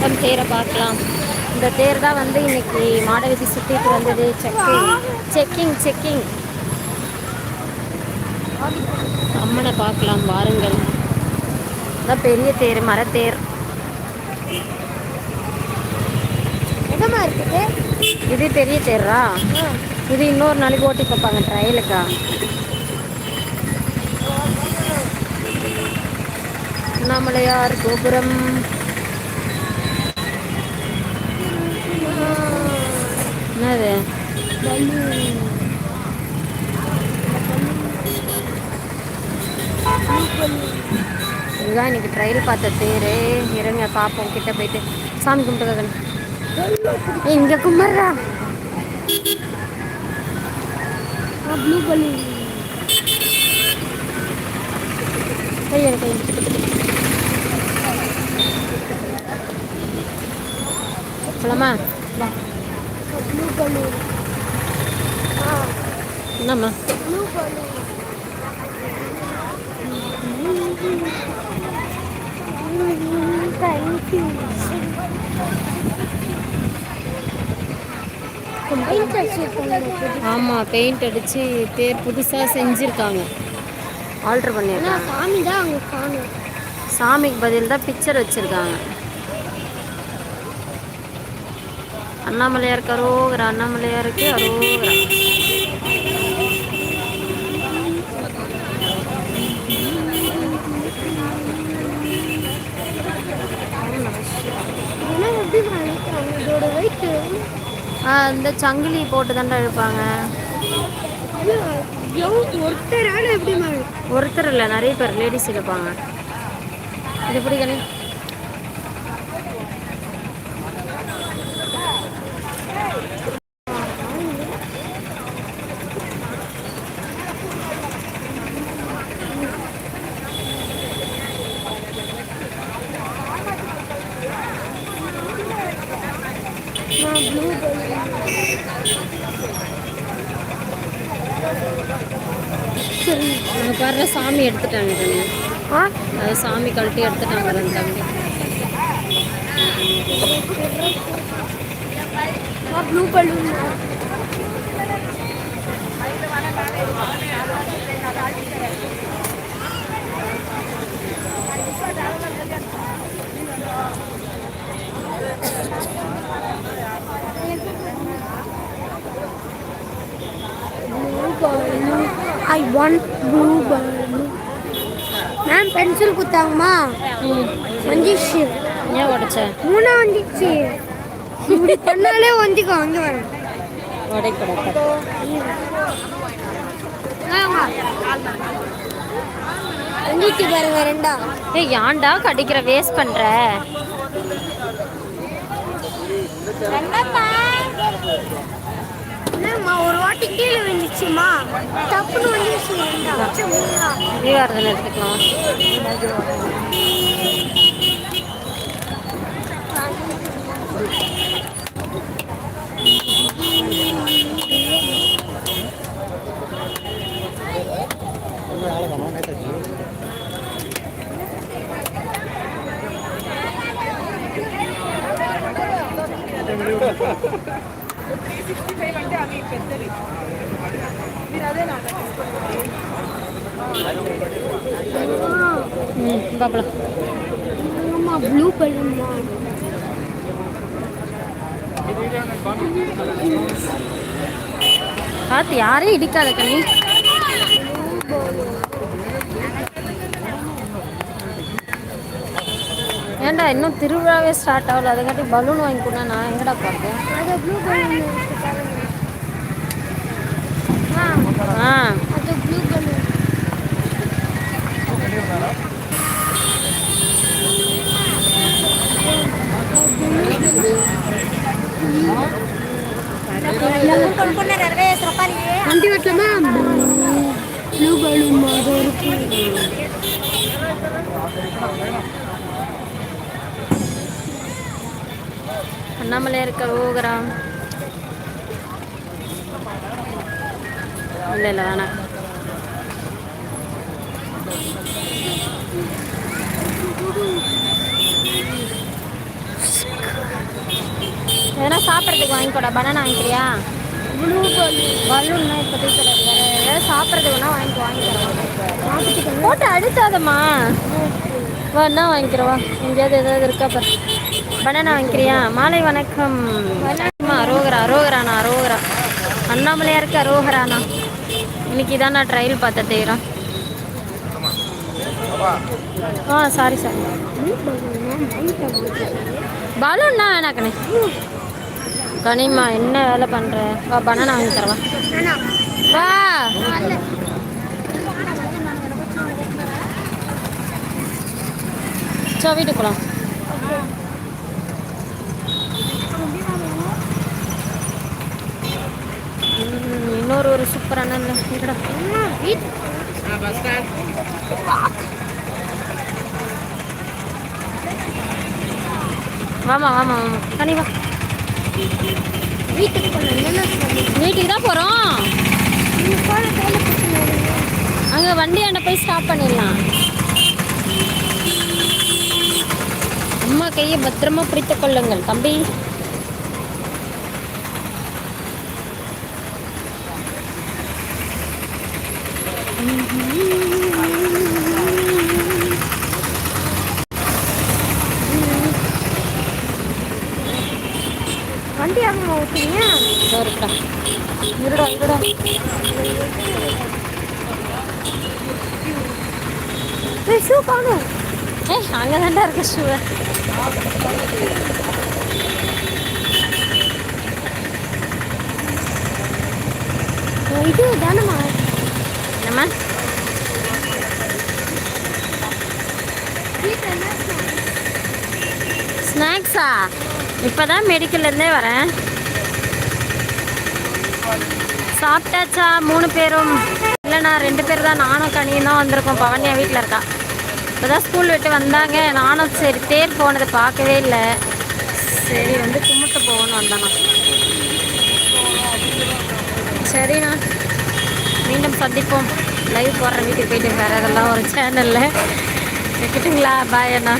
கூட்டம் தேரை பார்க்கலாம். இந்த தேர் தான் வந்து இன்னைக்கு மாட வீதி சுற்றிட்டு வந்தது. செக்கிங் செக்கிங் செக்கிங் அம்மனை பார்க்கலாம் வாருங்கள். அதான் பெரிய தேர் மரத்தேர் இது பெரிய தேரா? இது இன்னொரு நாளைக்கு ஓட்டி பார்ப்பாங்க ட்ரையலுக்கா? அண்ணாமலையார் கோபுரம்? என்னது? இதுதான் இன்னைக்கு ட்ரையல் பார்த்த தேர். இருங்க பார்ப்போம். கிட்ட போயிட்டு சாமி கும்பிட்டு இங்க கும்பிட்றா. ப்ளூ பலூன் கையெடு கை போலாமா ப்ளூ பலூன் என்னம்மா? ப்ளூ பலூன் தேங்க்யூ ஆமாம் பெயிண்ட் அடித்து தேர் புதுசாக செஞ்சுருக்காங்க. ஆல்ட்ரு பண்ணியிருக்காங்க. சாமி தான் அவங்க சாமிக்கு பதில் தான் பிக்சர் வச்சுருக்காங்க. அண்ணாமலையாருக்கு அரோகரா அண்ணாமலையாருக்கு அரோகரா. இந்த சங்கிலி போட்டு தாண்டா இழுப்பாங்க. ஒருத்தர் இல்லை நிறைய பேர் லேடிஸ் இழுப்பாங்க. இது எப்படி கணி ப்ளூ நாங்கள் பாரு சாமி எடுத்துட்டாங்க கண்ணு ஆ அது சாமி கழட்டி எடுத்துட்டாங்க ரெண்டு தம்பி blue balloon I want blue balloon ma'am pencil குத்தாங்கம்மா? வந்துச்சு. ஏன் உடச்ச? மூணா வந்துச்சு. இப்படி பண்ணாலே வந்துக்கோ அங்கே வரேன் வந்துச்சு பாருங்க ரெண்டா. ஏய் ஏன்டா கடிக்கிற? வேஸ்ட் பண்ற. ஒரு வாட்டி கீழே விழுந்துச்சுமா தப்புன்னு வந்துச்சு ரெண்டா அம்மா ப்ளூ பலூன்மா பார்த்து யாரையும் இடிக்காத கண்ணி. ஏன்டா இன்னும் திருவிழாவே ஸ்டார்ட் ஆகல. அதுக்காட்டி பலூன் வாங்கி கொடுனா நான் எங்கடா பார்த்தேன் ஆ. வண்டி ப்ளூ பலூன் மாதிரி இருக்கு. அண்ணாமலை இருக்க ஓகராம் இல்லை இல்லை வேணாம் எதனா சாப்பிட்றதுக்கு வாங்கிக்கோடா பனானா வாங்கிக்கிறியா? ப்ளூ பலூன்னா இப்போதைக்கு கிடையாது வேறு. ஏதாவது சாப்பிட்றதுக்கு வேணால் வாங்கி வாங்கிக்கிறேன் போட்டு அடித்தாதம்மா வேணா வாங்கிக்கிறவா எங்கேயாவது ஏதாவது இருக்கா பாரு. பனானா வாங்கிக்கிறியா? மாலை வணக்கம். அரோகரா அரோகராண்ணா அரோகரா. அண்ணாமலையாருக்கு அரோகராண்ணா இன்னைக்கு தான் நான் ட்ரையல் பார்த்த தேரம் ஆ சாரி சார் பலூன்னா வேணா கணே கனிமா என்ன வேலை பண்ணுற வா பனானா வாங்கி தரவா. வா. சோ வீட்டுக்கு போகலாம் ஒரு ஒரு சூப்பரான வாமா வாமா வாமா தனி வா. வீட்டுக்கு வீட்டுக்கு தான் போகிறோம் அங்கே வண்டி கையில் போய் ஸ்டாப் பண்ணிடலாம். அம்மா கையை பத்திரமா பிடித்து கொள்ளுங்கள். தம்பி. வண்டி அம்மா ஓட்டுறீங்க இருக்குடா இருடா இருடா. ஷூ காணும் ஏ அங்கே தாண்டா இருக்கு ஷூ இது தானம்மா? என்னம்மா ஸ்நாக்ஸா இப்போ தான் மெடிக்கல்லேருந்தே வரேன். சாப்பிட்டாச்சா? மூணு பேரும். இல்லைண்ணா ரெண்டு பேர் தான். நானும் கனியும் தான் வந்திருக்கோம். பவன்யா வீட்டில் இருக்கா. இப்போ தான் ஸ்கூல் விட்டு வந்தாங்க. நானும் சரி தேர் போனதை பார்க்கவே இல்லை. சரி வந்து கும்பிட்டு போகணும் வந்தேண்ணா சரிண்ணா. மீண்டும் சந்திப்போம். லைவ் போடுற வீட்டுக்கு போயிட்டு வேறு இதெல்லாம் ஒரு சேனலில் வைக்கட்டுங்களா? பாய் அண்ணா.